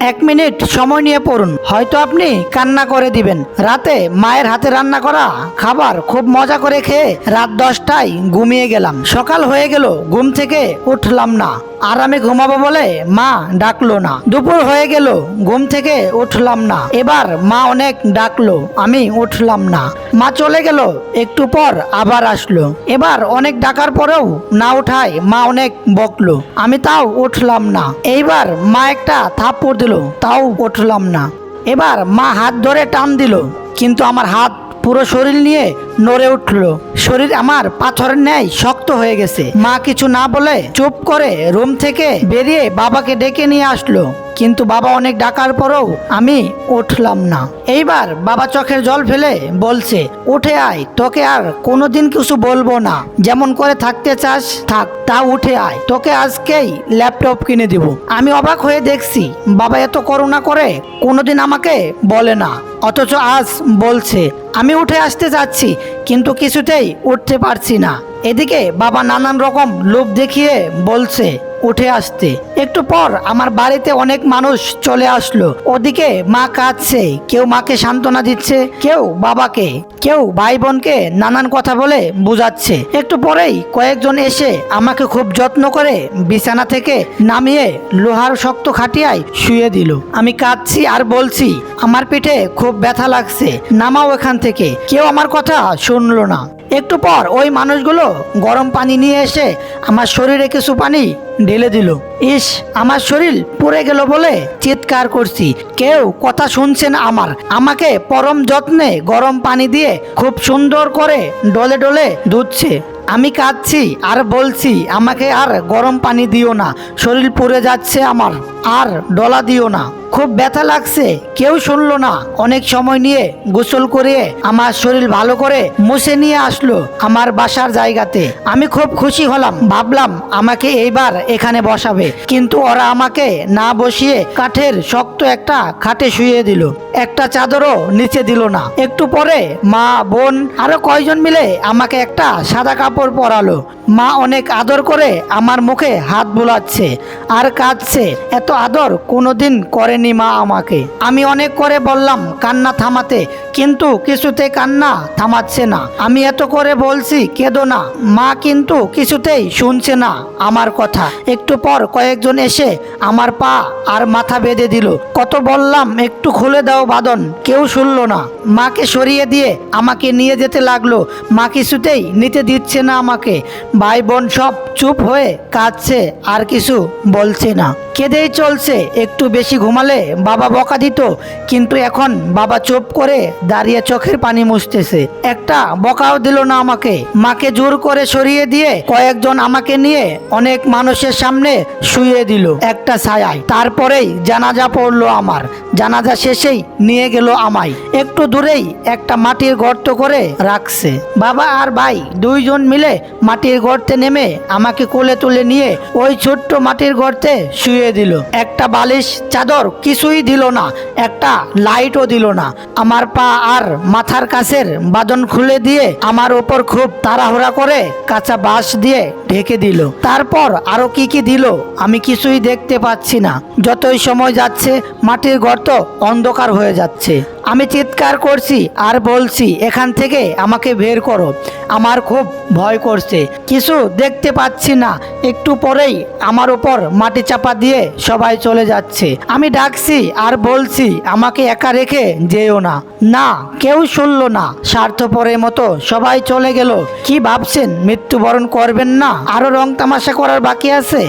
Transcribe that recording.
এক মিনিট সময় নিয়ে পড়ুন। হয়তো আপনি কান্না করে দিবেন। রাতে মায়ের হাতে রান্না করা খাবার খুব মজা করে খেয়ে রাত দশটায় ঘুমিয়ে গেলাম। সকাল হয়ে গেল, ঘুম থেকে উঠলাম না। আর আমি ঘুমাবো বলে মা ডাকলো না। দুপুর হয়ে গেল, ঘুম থেকে উঠলাম না। এবার মা অনেক ডাকলো, আমি উঠলাম না। মা চলে গেল, একটু পর আবার আসলো। এবার অনেক ডাকার পরেও না উঠায় মা অনেক বকলো। আমি তাও উঠলাম না। এইবার মা একটা থাপ্পড় দিল, তাও উঠলাম না। এবার মা হাত ধরে টান দিল, কিন্তু আমার হাত পুরো শরীর নিয়ে নড়ে উঠল। শরীর আমার পাথরের ন্যায় শক্ত হয়ে গেছে। মা কিছু না বলে চুপ করে রুম থেকে বেরিয়ে বাবাকে ডেকে নিয়ে আসলো। কিন্তু বাবা অনেক ডাকার পরেও আমি উঠলাম না। এইবার বাবা চোখের জল ফেলে বলছে, উঠে আয়, তোকে আর কোনোদিন কিছু বলব না। যেমন করে থাকতে চাস, থাক, তা উঠে আয়। তোকে আজকেই ল্যাপটপ কিনে দিব। আমি অবাক হয়ে দেখছি, বাবা এত করুণা করে কোনোদিন আমাকে বলে না। অথচ আজ বলছে, আমি উঠে আসতে যাচ্ছি, কিন্তু কিছুতেই উঠতে পারছি না। এদিকে বাবা নানান রকম লোভ দেখিয়ে বলছে উঠে আসতে। একটু পর আমার বাড়িতে অনেক মানুষ চলে আসলো। ওদিকে মা কাঁদছে, কেউ মাকে সান্ত্বনা দিচ্ছে, কেউ বাবাকে, কেউ ভাই বোনকে নানান কথা বলে বুঝাচ্ছে। একটু পরেই কয়েকজন এসে আমাকে খুব যত্ন করে বিছানা থেকে নামিয়ে লোহার শক্ত খাটিয়ায় শুয়ে দিল। আমি কাঁদছি আর বলছি, আমার পিঠে খুব ব্যথা লাগছে, নামাও এখান থেকে। কেউ আমার কথা শুনলো না। একটু পর ওই মানুষগুলো গরম পানি নিয়ে এসে আমার শরীরে কিছু পানি ঢেলে দিল। ইস, আমার শরীর পুড়ে গেল বলে চিৎকার করছি। কেউ কথা শুনছে না আমার। আমাকে পরম যত্নে গরম পানি দিয়ে খুব সুন্দর করে ডলে ডলে ধুচ্ছে আমি কাঁদছি আর বলছি, আমাকে আর গরম পানি দিও না। শরীর পুড়ে যাচ্ছে আমার। আর ডলা দিও না। খুব ব্যথা লাগছে। কেউ শুনলো না। অনেক সময় নিয়ে গোসল করিয়ে আমার শরীর ভালো করে মুছে নিয়ে আসলো আমার বাসার জায়গাতে। আমি খুব খুশি হলাম। ভাবলাম, আমাকে এইবার এখানে বসাবে। কিন্তু ওরা আমাকে না বসিয়ে কাঠের শক্ত একটা খাটে শুয়ে দিল। একটা চাদরও নিচে দিল না। একটু পরে মা, বোন আরও কয়জন মিলে আমাকে একটা সাদা কাপড় পরালো। মা অনেক আদর করে আমার মুখে হাত বোলাচ্ছে। আর কাঁদছে। এত আদর কোনোদিন করেনি। মা আমাকে। আমি অনেক করে বললাম, কান্না থামাতে। কিন্তু কিছুতে কান্না থামাচ্ছে না। আমি এত করে বলছি, কেঁদো না। মা কিন্তু কিছুতেই শুনছে না আমার কথা। একটু পর কয়েকজন এসে আমার পা আর মাথা বেঁধে দিল। কত বললাম, একটু খুলে দাও বাদন, কেউ শুনলো না। মাকে সরিয়ে দিয়ে আমাকে নিয়ে যেতে লাগল। মা কিছুতেই নিতে দিচ্ছে না আমাকে। ভাই বোন সব চুপ হয়ে কাঁদছে, আর কিছু বলছে না। কেঁদেই চলছে, একটু বেশি ঘুমালে বাবা বকা দিত, কিন্তু এখন বাবা চুপ করে দাঁড়িয়ে চোখের পানি মুছতেছে। একটা বকাও দিল না আমাকে। মাকে জোর করে সরিয়ে দিয়ে কয়েকজন আমাকে নিয়ে অনেক মানুষের সামনে শুয়ে দিল একটা ছায়ায়। তারপরেই জানাজা পড়ল আমার। জানাজা শেষেই নিয়ে গেল আমায়। একটু দূরেই একটা মাটির গর্ত করে রাখছে। বাবা আর ভাই দুইজন মিলে মাটির গর্তে নেমে আমাকে কোলে তুলে নিয়ে ওই ছোট্ট মাটির গর্তে শুয়ে দিল। একটা বালিশ চাদর কিছুই দিল না, একটা লাইটও দিল না। আমার পা আর মাথার কাছের বাদন খুলে দিয়ে আমার ওপর খুব তাড়াহুড়া করে কাঁচা বাঁশ দিয়ে ঢেকে দিল। তারপর আরও কি কি দিল আমি কিছুই দেখতে পাচ্ছি না। যতই সময় যাচ্ছে, মাটির গর্ত অন্ধকার হয়ে যাচ্ছে। আমি চিৎকার করছি আর বলছি, এখান থেকে আমাকে বের করো। আমার খুব ভয় করছে। কিছু দেখতে পাচ্ছি না। একটু পরেই আমার উপর মাটি চাপা দিয়ে সবাই চলে যাচ্ছে। আমি ডাকছি আর বলছি, আমাকে একা রেখে যেও না। না, কেউ শুনলো না। স্বার্থপরের মতো সবাই চলে গেল। কি ভাবছেন? মৃত্যুবরণ করবেন না? আরও রং তামাশা করার বাকি আছে?